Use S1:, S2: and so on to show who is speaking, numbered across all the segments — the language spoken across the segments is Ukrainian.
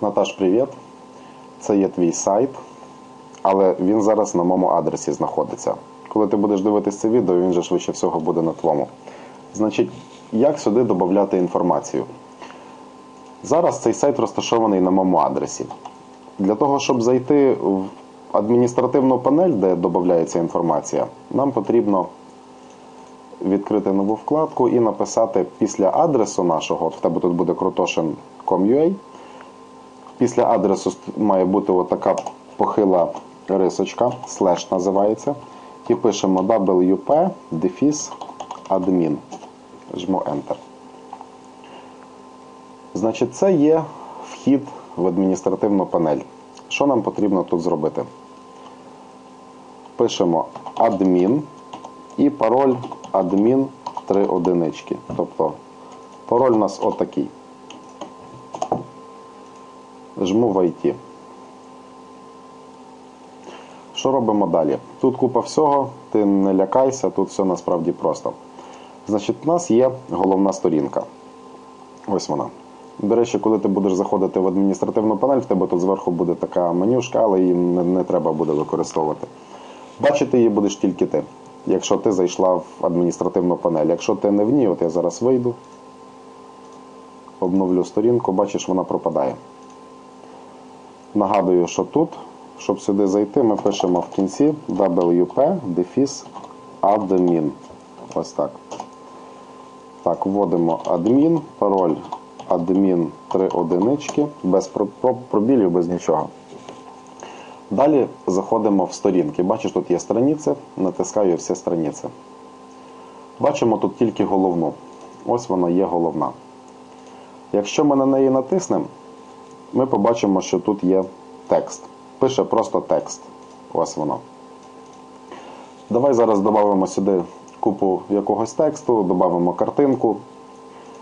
S1: Наташ, привіт. Це є твій сайт, але він зараз на моєму адресі знаходиться. Коли ти будеш дивитися це відео, він же швидше всього буде на твоєму. Значить, як сюди додати інформацію? Зараз цей сайт розташований на моєму адресі. Для того, щоб зайти в адміністративну панель, де додається інформація, нам потрібно відкрити нову вкладку і написати після адресу нашого, от в тебе тут буде krotoshin.com.ua, Після адресу має бути отака похила рисочка, слеш називається. І пишемо WP дефіс admin. Жму Enter. Значить, це є вхід в адміністративну панель. Що нам потрібно тут зробити? Пишемо admin і пароль admin 3 одинички. Тобто пароль у нас отакий. Жму в IT. Що робимо далі? Тут купа всього, ти не лякайся, тут все насправді просто. Значить, у нас є головна сторінка. Ось вона. До речі, коли ти будеш заходити в адміністративну панель, в тебе тут зверху буде така менюшка, але її не, не треба буде використовувати. Бачити її будеш тільки ти, якщо ти зайшла в адміністративну панель. Якщо ти не в ній, от я зараз вийду, обновлю сторінку, бачиш, вона пропадає. Нагадую, що тут, щоб сюди зайти, ми пишемо в кінці WP дефіс admin. Ось так. Так, вводимо адмін, пароль адмін 3 одинички, без пробілів, без нічого. Далі заходимо в сторінки. Бачиш, тут є страниці, натискаю всі страниці. Бачимо тут тільки головну. Ось вона є головна. Якщо ми на неї натиснемо, ми побачимо, що тут є текст. Пише просто текст. Ось воно. Давай зараз додамо сюди купу якогось тексту, додамо картинку,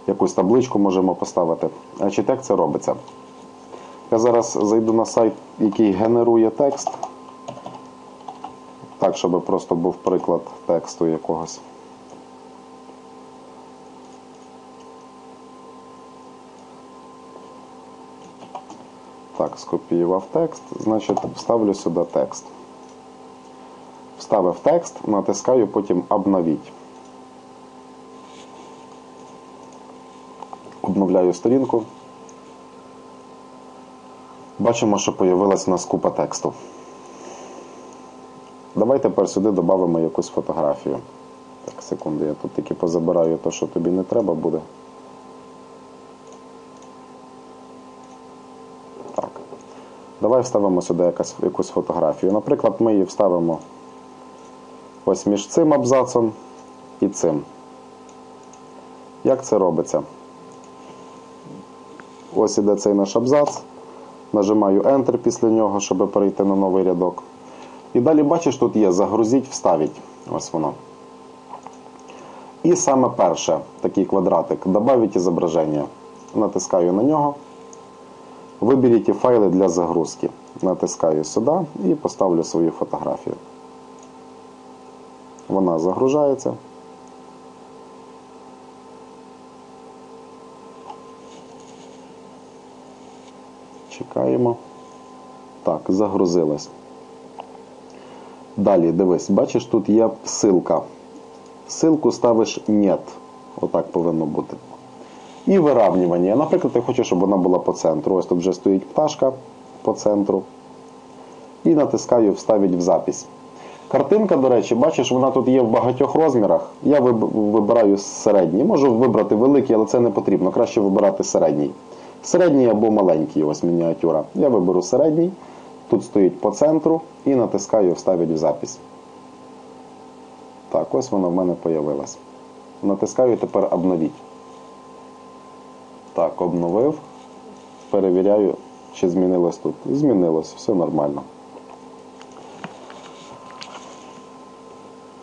S1: якусь табличку можемо поставити. Значить, як це робиться? Я зараз зайду на сайт, який генерує текст. Так, щоб просто був приклад тексту якогось. Так, скопіював текст, значить, вставлю сюди текст. Вставив текст, натискаю, потім обновіть. Обновляю сторінку. Бачимо, що з'явилася у нас купа тексту. Давай тепер сюди додамо якусь фотографію. Так, секунду, я тут тільки позабираю те, що тобі не треба буде. Давай вставимо сюди якась, якусь фотографію. Наприклад, ми її вставимо ось між цим абзацом і цим. Як це робиться? Ось іде цей наш абзац. Нажимаю Enter після нього, щоб перейти на новий рядок. І далі бачиш, тут є загрузіть, вставіть. Ось воно. І саме перше, такий квадратик, добавить зображення. Натискаю на нього. Виберіть файли для загрузки. Натискаю сюди і поставлю свою фотографію. Вона загружається. Чекаємо. Так, загрузилась. Далі, дивись, бачиш, тут є ссылка. Ссылку ставиш нет. Отак повинно бути. І виравнювання. Наприклад, я хочу, щоб вона була по центру. Ось тут вже стоїть пташка по центру. І натискаю Вставить в запись. Картинка, до речі, бачиш, вона тут є в багатьох розмірах. Я вибираю середній. Можу вибрати великий, але це не потрібно. Краще вибирати середній. Середній або маленький, ось мініатюра. Я виберу середній. Тут стоїть по центру і натискаю Вставить в запись. Так, ось воно в мене з'явилось. Натискаю тепер обновіть. Так, обновив. Перевіряю, чи змінилось тут. Змінилось, все нормально.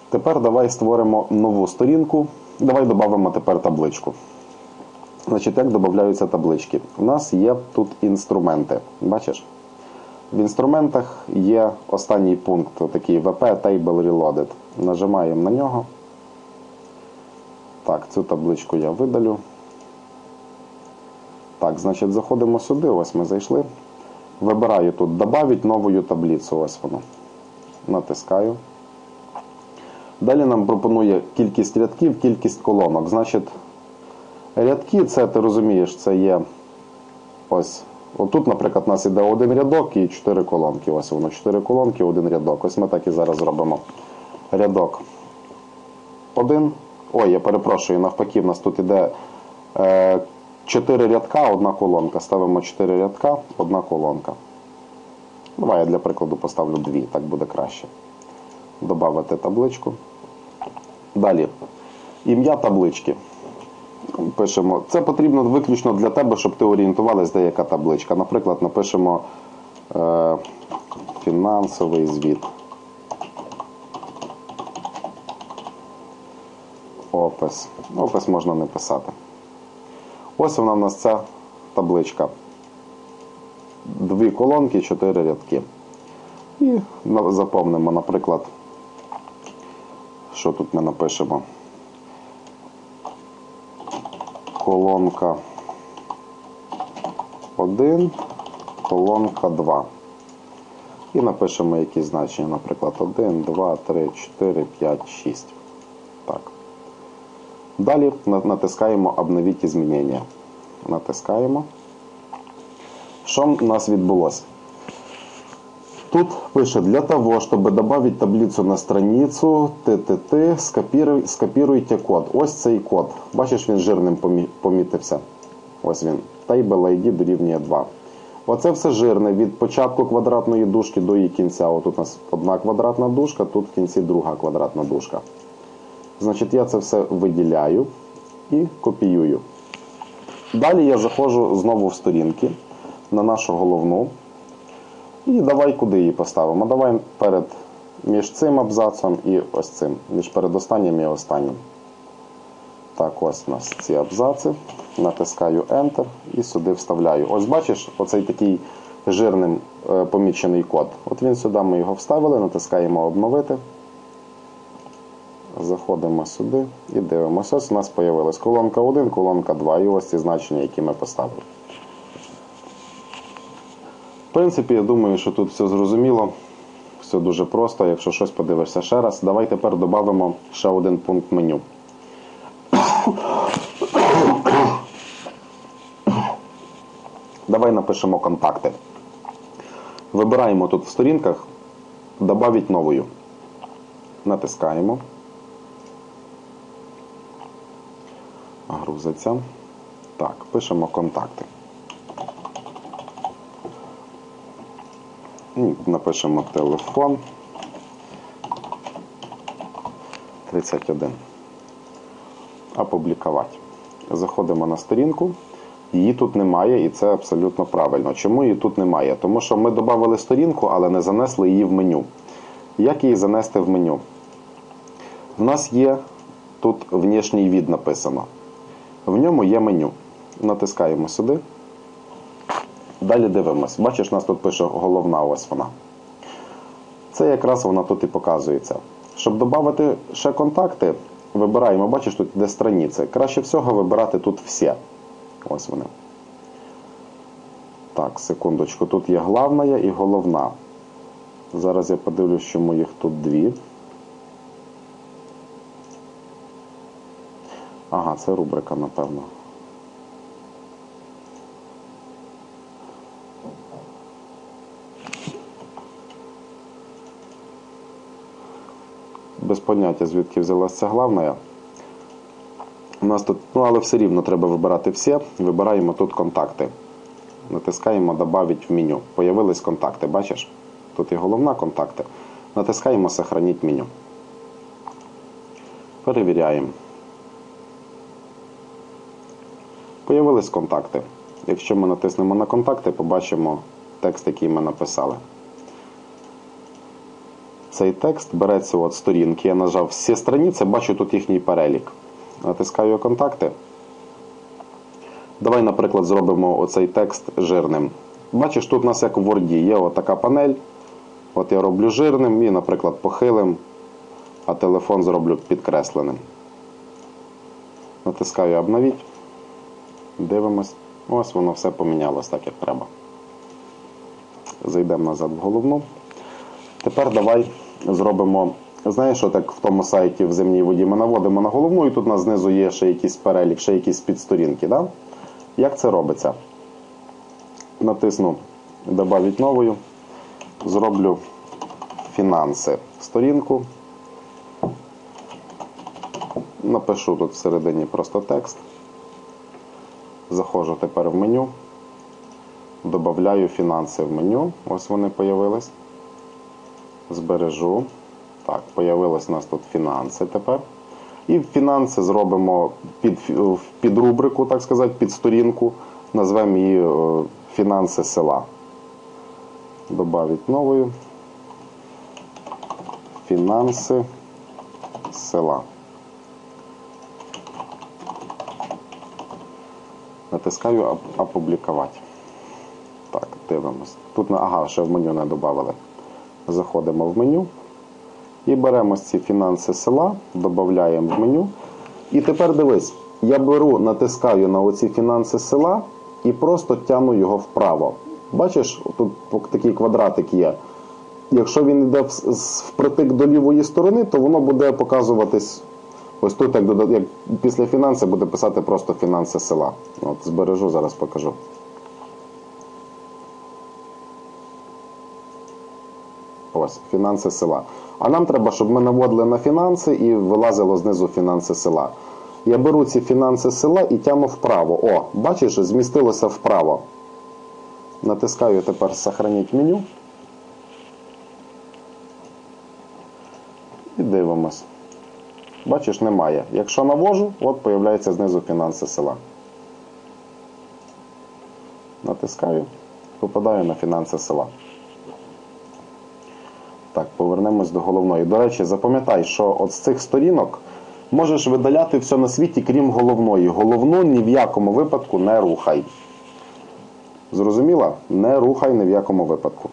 S1: Тепер давай створимо нову сторінку. Давай додамо тепер табличку. Значить, як додаються таблички? У нас є тут інструменти. Бачиш? В інструментах є останній пункт, такий VP Table Reloaded. Нажимаємо на нього. Так, цю табличку я видалю. Так, значить, заходимо сюди, ось ми зайшли. Вибираю тут «Добавить нову таблицю. Ось воно. Натискаю. Далі нам пропонує кількість рядків, кількість колонок. Значить, рядки, це ти розумієш, це є ось. Отут, наприклад, у нас іде один рядок і чотири колонки. Ось воно, чотири колонки, один рядок. Ось ми так і зараз зробимо. Рядок один. Ой, я перепрошую, навпаки, в нас тут іде е, 4 рядка, одна колонка. Ставимо 4 рядка, одна колонка. Давай я для прикладу поставлю дві, так буде краще. Добавити табличку. Далі. Ім'я таблички. Пишемо. Це потрібно виключно для тебе, щоб ти орієнтувалась, де яка табличка. Наприклад, напишемо е, фінансовий звіт. Опис. Опис можна не писати. Ось вона в нас ця табличка. Дві колонки, чотири рядки. І заповнимо, наприклад, що тут ми напишемо? Колонка 1, колонка 2. І напишемо якісь значення, наприклад, 1, 2, 3, 4, 5, 6. Так. Далі натискаємо «Обновіть змінення». Натискаємо. Що у нас відбулося? Тут пише, для того, чтобы добавить таблицу на страницу, ТТТ, скопіруй, скопіруйте код. Ось цей код. Бачиш, він жирним помітився. Ось він. Table ID дорівнює 2. Оце все жирне від початку квадратної дужки до її кінця. Тут у нас одна квадратна дужка, тут в кінці друга квадратна дужка. Значить, я це все виділяю і копіюю. Далі я заходжу знову в сторінки на нашу головну. І давай куди її поставимо? Давай перед між цим абзацом і ось цим. Між передостаннім і останнім. Так, ось у нас ці абзаци. Натискаю Enter і сюди вставляю. Ось бачиш, оцей такий жирним е, помічений код. От він сюди ми його вставили, натискаємо обновити. Заходимо сюди і дивимося. Ось у нас з'явилась колонка 1, колонка 2 і ось ці значення, які ми поставили. В принципі, я думаю, що тут все зрозуміло. Все дуже просто. Якщо щось подивишся ще раз, давай тепер додамо ще один пункт меню. Давай напишемо контакти. Вибираємо тут в сторінках «Добавить новою. Натискаємо. Грузиться. Так, пишемо контакти. І Напишемо телефон 31. Опублікувати. Заходимо на сторінку. Її тут немає, і це абсолютно правильно. Чому її тут немає? Тому що ми додали сторінку, але не занесли її в меню. Як її занести в меню? В нас є тут внешній від написано. В ньому є меню. Натискаємо сюди. Далі дивимось. Бачиш, нас тут пише головна ось вона. Це якраз вона тут і показується. Щоб додати ще контакти, вибираємо, бачиш, тут де страниці. Краще всього вибирати тут всі. Ось вони. Так, секундочку. Тут є главна і головна. Зараз я подивлюсь, чому їх тут дві. Ага, це рубрика, напевно. Без поняття, звідки взялася ця главна. У нас тут, ну але все рівно треба вибирати всі. Вибираємо тут контакти. Натискаємо «Добавить в меню. Появились контакти, бачиш? Тут і головна контакти. Натискаємо Сохранить меню. Перевіряємо. Появились контакти. Якщо ми натиснемо на контакти, побачимо текст, який ми написали. Цей текст береться от сторінки. Я нажав всі страниці, бачу тут їхній перелік. Натискаю контакти. Давай, наприклад, зробимо оцей текст жирним. Бачиш, тут у нас як в Word є така панель. От я роблю жирним і, наприклад, похилим, а телефон зроблю підкресленим. Натискаю обновіть. Дивимось. Ось воно все помінялось так, як треба. Зайдемо назад в головну. Тепер давай зробимо. Знаєш, що так в тому сайті в земній воді ми наводимо на головну, і тут на знизу є ще якийсь перелік, ще якісь підсторінки. Да? Як це робиться? Натисну Добавить новою. Зроблю фінанси сторінку. Напишу тут всередині просто текст. Заходжу тепер в меню. Добавляю фінанси в меню. Ось вони з'явились. Збережу. Так, появилось у нас тут фінанси тепер. І фінанси зробимо під, під рубрику, так сказати, під сторінку. Назвемо її е, фінанси села. Добавить новою. Фінанси села. Натискаю опублікувати. Так, дивимось. Тут ага, ще в меню не додали. Заходимо в меню і беремо ці фінанси села, додаємо в меню. І тепер дивись, я беру, натискаю на оці фінанси села і просто тягну його вправо. Бачиш, тут такий квадратик є. Якщо він йде впритик до лівої сторони, то воно буде показуватись. Ось тут, як, як після фінанси, буде писати просто фінанси села. От збережу, зараз покажу. Ось, фінанси села. А нам треба, щоб ми наводили на фінанси і вилазило знизу фінанси села. Я беру ці фінанси села і тягну вправо. О, бачиш, змістилося вправо. Натискаю тепер Сохраніть меню. І дивимось. Бачиш, немає. Якщо навожу, от появляється знизу фінанси села. Натискаю, попадаю на фінанси села. Так, повернемось до головної. До речі, запам'ятай, що от з цих сторінок можеш видаляти все на світі, крім головної. Головну ні в якому випадку не рухай. Зрозуміла? Не рухай ні в якому випадку.